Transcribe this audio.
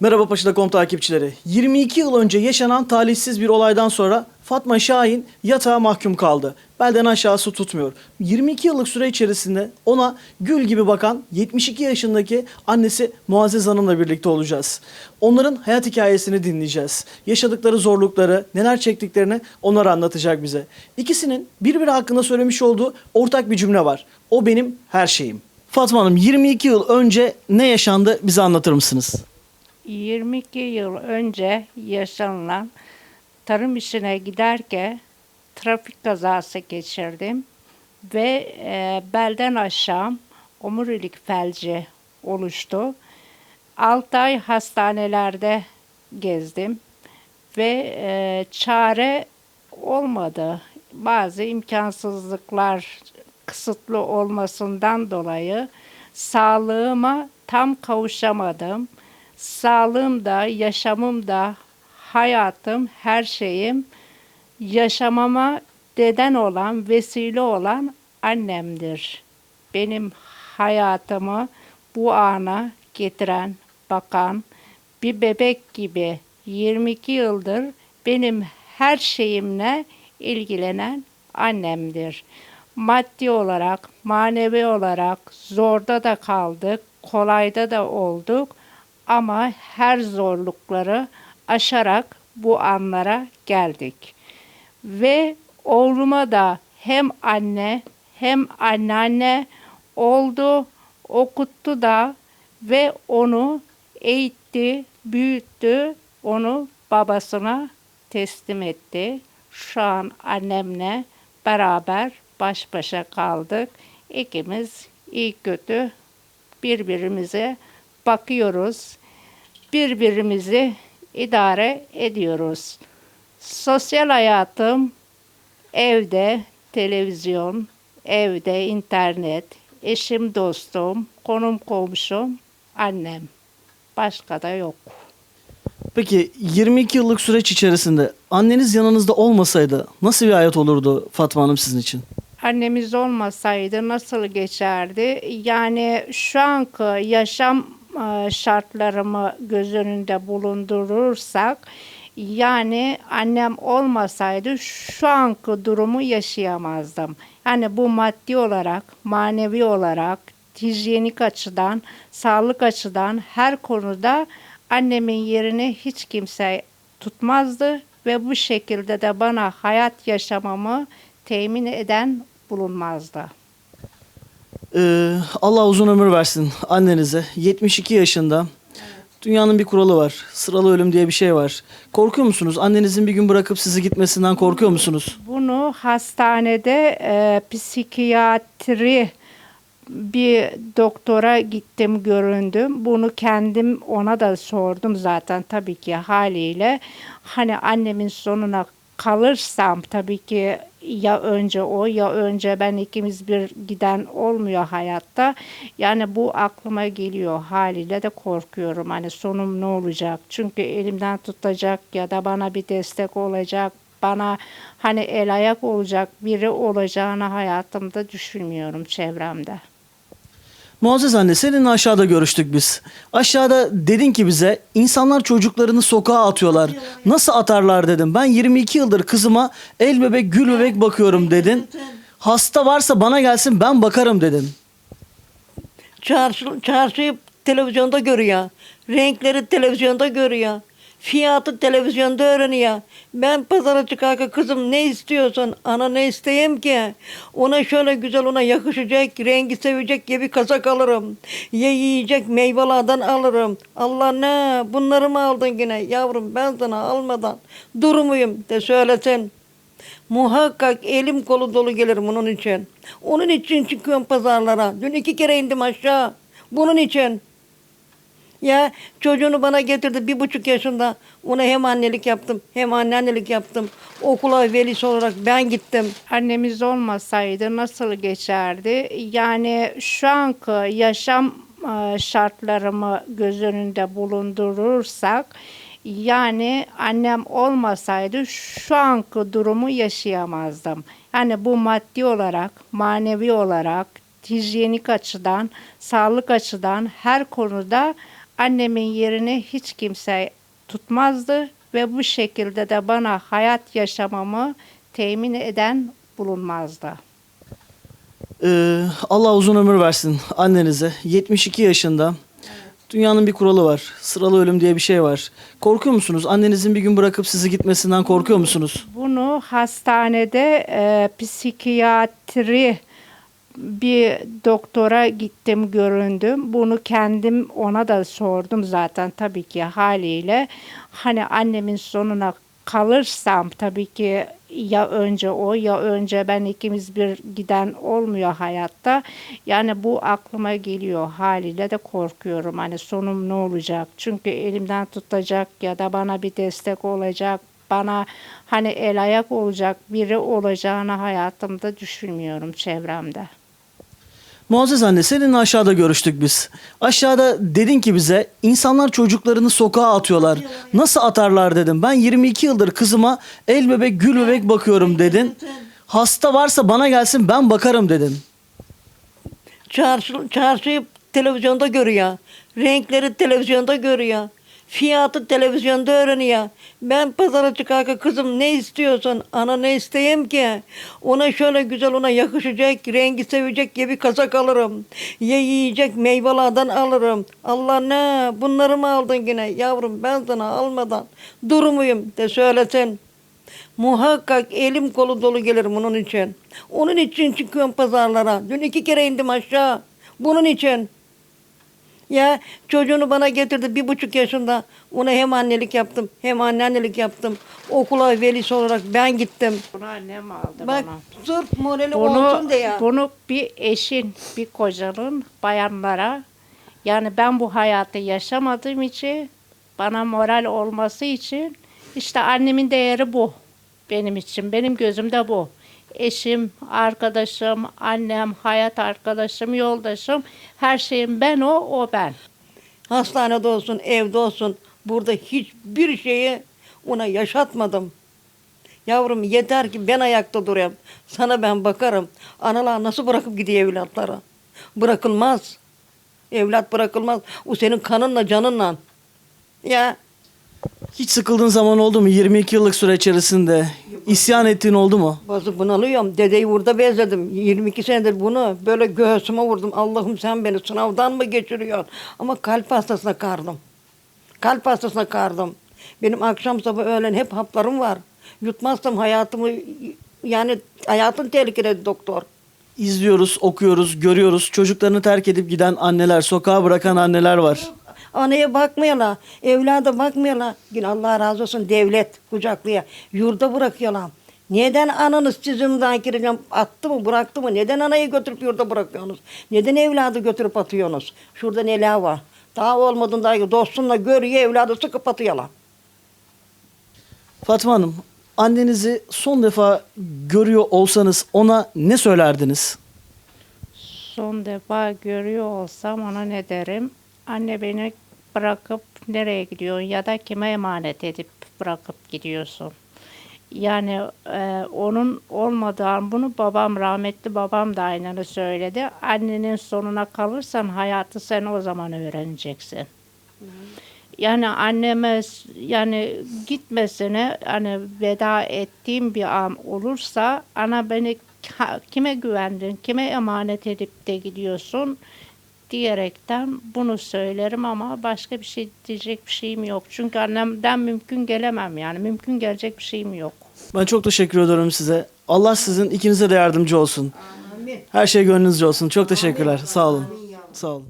Merhaba Paşa.com takipçileri. 22 yıl önce yaşanan talihsiz bir olaydan sonra Fatma Şahin yatağa mahkum kaldı. Belden aşağısı tutmuyor. 22 yıllık süre içerisinde ona gül gibi bakan 72 yaşındaki annesi Muazzez Hanım'la birlikte olacağız. Onların hayat hikayesini dinleyeceğiz. Yaşadıkları zorlukları, neler çektiklerini onlar anlatacak bize. İkisinin birbiri hakkında söylemiş olduğu ortak bir cümle var. O benim her şeyim. Fatma Hanım 22 yıl önce ne yaşandı bize anlatır mısınız? 22 yıl önce yaşanılan tarım işine giderken trafik kazası geçirdim ve e, belden aşağı omurilik felci oluştu. 6 ay hastanelerde gezdim ve e, çare olmadı. Bazı imkansızlıklar kısıtlı olmasından dolayı sağlığıma tam kavuşamadım. Sağlığım da, yaşamım da, hayatım, her şeyim yaşamama deden olan, vesile olan annemdir. Benim hayatımı bu ana getiren, bakan, bir bebek gibi 22 yıldır benim her şeyimle ilgilenen annemdir. Maddi olarak, manevi olarak zorda da kaldık, kolayda da olduk ama her zorlukları aşarak bu anlara geldik. Ve oğluma da hem anne hem anneanne oldu, okuttu da ve onu eğitti, büyüttü, onu babasına teslim etti. Şu an annemle beraber baş başa kaldık. İkimiz iyi kötü birbirimize bakıyoruz. Birbirimizi idare ediyoruz. Sosyal hayatım evde televizyon, evde internet, eşim dostum, konum komşum, annem. Başka da yok. Peki 22 yıllık süreç içerisinde anneniz yanınızda olmasaydı nasıl bir hayat olurdu Fatma Hanım sizin için? annemiz olmasaydı nasıl geçerdi? Yani şu anki yaşam şartlarımı göz önünde bulundurursak yani annem olmasaydı şu anki durumu yaşayamazdım. Yani bu maddi olarak, manevi olarak, hijyenik açıdan, sağlık açıdan her konuda annemin yerini hiç kimse tutmazdı ve bu şekilde de bana hayat yaşamamı temin eden bulunmazdı. Ee, Allah uzun ömür versin annenize. 72 yaşında. Dünyanın bir kuralı var. Sıralı ölüm diye bir şey var. Korkuyor musunuz? Annenizin bir gün bırakıp sizi gitmesinden korkuyor musunuz? Bunu hastanede e, psikiyatri bir doktora gittim göründüm. Bunu kendim ona da sordum zaten tabii ki haliyle. Hani annemin sonuna kalırsam tabii ki ya önce o ya önce ben ikimiz bir giden olmuyor hayatta. Yani bu aklıma geliyor haliyle de korkuyorum. Hani sonum ne olacak? Çünkü elimden tutacak ya da bana bir destek olacak bana hani el ayak olacak biri olacağını hayatımda düşünmüyorum çevremde. Muazzez anne seninle aşağıda görüştük biz. Aşağıda dedin ki bize insanlar çocuklarını sokağa atıyorlar. Nasıl atarlar dedim. Ben 22 yıldır kızıma el bebek gül bebek bakıyorum dedin. Hasta varsa bana gelsin ben bakarım dedin. Çarşı, çarşıyı televizyonda görüyor. Renkleri televizyonda görüyor. Fiyatı televizyonda öğreniyor. Ben pazara çıkarken kızım ne istiyorsun? Ana ne isteyeyim ki? Ona şöyle güzel ona yakışacak, rengi sevecek gibi kazak alırım. Ya yiyecek meyvelerden alırım. Allah ne? Bunları mı aldın yine? Yavrum ben sana almadan durmuyum de söylesin. Muhakkak elim kolu dolu gelirim onun için. Onun için çıkıyorum pazarlara. Dün iki kere indim aşağı. Bunun için. Ya çocuğunu bana getirdi bir buçuk yaşında. Ona hem annelik yaptım hem anneannelik yaptım. Okula velisi olarak ben gittim. Annemiz olmasaydı nasıl geçerdi? Yani şu anki yaşam e, şartlarımı göz önünde bulundurursak yani annem olmasaydı şu anki durumu yaşayamazdım. Yani bu maddi olarak, manevi olarak, hijyenik açıdan, sağlık açıdan her konuda Annemin yerini hiç kimse tutmazdı ve bu şekilde de bana hayat yaşamamı temin eden bulunmazdı. Ee, Allah uzun ömür versin annenize. 72 yaşında. Dünyanın bir kuralı var. Sıralı ölüm diye bir şey var. Korkuyor musunuz? Annenizin bir gün bırakıp sizi gitmesinden korkuyor musunuz? Bunu hastanede e, psikiyatri bir doktora gittim göründüm. Bunu kendim ona da sordum zaten tabii ki haliyle. Hani annemin sonuna kalırsam tabii ki ya önce o ya önce ben ikimiz bir giden olmuyor hayatta. Yani bu aklıma geliyor haliyle de korkuyorum. Hani sonum ne olacak? Çünkü elimden tutacak ya da bana bir destek olacak bana hani el ayak olacak biri olacağını hayatımda düşünmüyorum çevremde. Muazzez anne seninle aşağıda görüştük biz. Aşağıda dedin ki bize insanlar çocuklarını sokağa atıyorlar. Nasıl atarlar dedim. Ben 22 yıldır kızıma el bebek gül bebek bakıyorum dedin. Hasta varsa bana gelsin ben bakarım dedin. Çarşı, çarşıyı televizyonda görüyor. Renkleri televizyonda görüyor. Fiyatı televizyonda öğreniyor. Ben pazara çıkarken kızım ne istiyorsun? Ana ne isteyeyim ki? Ona şöyle güzel ona yakışacak, rengi sevecek gibi kazak alırım. Ya yiyecek meyvelerden alırım. Allah ne? Bunları mı aldın yine? Yavrum ben sana almadan durmuyum de söylesin. Muhakkak elim kolu dolu gelirim onun için. Onun için çıkıyorum pazarlara. Dün iki kere indim aşağı. Bunun için. Ya çocuğunu bana getirdi bir buçuk yaşında. Ona hem annelik yaptım hem anneannelik yaptım. Okula velisi olarak ben gittim. Bunu annem aldı Bak bana. sırf morali Bunu, olsun diye. bunu bir eşin, bir kocanın bayanlara yani ben bu hayatı yaşamadığım için bana moral olması için işte annemin değeri bu benim için. Benim gözümde bu. Eşim, arkadaşım, annem, hayat arkadaşım, yoldaşım, her şeyim ben o, o ben. Hastanede olsun, evde olsun. Burada hiçbir şeyi ona yaşatmadım. Yavrum yeter ki ben ayakta durayım. Sana ben bakarım. Analar nasıl bırakıp gidiyor evlatları? Bırakılmaz. Evlat bırakılmaz. O senin kanınla canınla. Ya Hiç sıkıldığın zaman oldu mu 22 yıllık süre içerisinde? İsyan ettiğin oldu mu? bazı bunalıyorum. Dedeyi burada bezledim. 22 senedir bunu böyle göğsüme vurdum. Allah'ım sen beni sınavdan mı geçiriyorsun? Ama kalp hastasına kardım. Kalp hastasına kardım. Benim akşam sabah öğlen hep haplarım var. Yutmazsam hayatımı yani hayatın tehlikede doktor. İzliyoruz, okuyoruz, görüyoruz. Çocuklarını terk edip giden anneler, sokağa bırakan anneler var. Anaya bakmıyorlar, evlada bakmıyorlar. Yine Allah razı olsun devlet kucaklıyor. Yurda bırakıyorlar. Neden ananız çizimden gireceğim attı mı bıraktı mı? Neden anayı götürüp yurda bırakıyorsunuz? Neden evladı götürüp atıyorsunuz? Şurada neler var? Daha olmadın daha dostunla görüyor evladı sıkıp atıyorlar. Fatma Hanım, annenizi son defa görüyor olsanız ona ne söylerdiniz? Son defa görüyor olsam ona ne derim? Anne beni bırakıp nereye gidiyorsun ya da kime emanet edip bırakıp gidiyorsun? Yani e, onun olmadığı an bunu babam rahmetli babam da aynını söyledi. Annenin sonuna kalırsan hayatı sen o zaman öğreneceksin. Yani anneme yani gitmesine hani veda ettiğim bir an olursa ana beni kime güvendin, kime emanet edip de gidiyorsun diyerekten bunu söylerim ama başka bir şey diyecek bir şeyim yok. Çünkü annemden mümkün gelemem yani mümkün gelecek bir şeyim yok. Ben çok teşekkür ederim size. Allah sizin ikinize de yardımcı olsun. Her şey gönlünüzce olsun. Çok teşekkürler. Sağ olun. Sağ olun.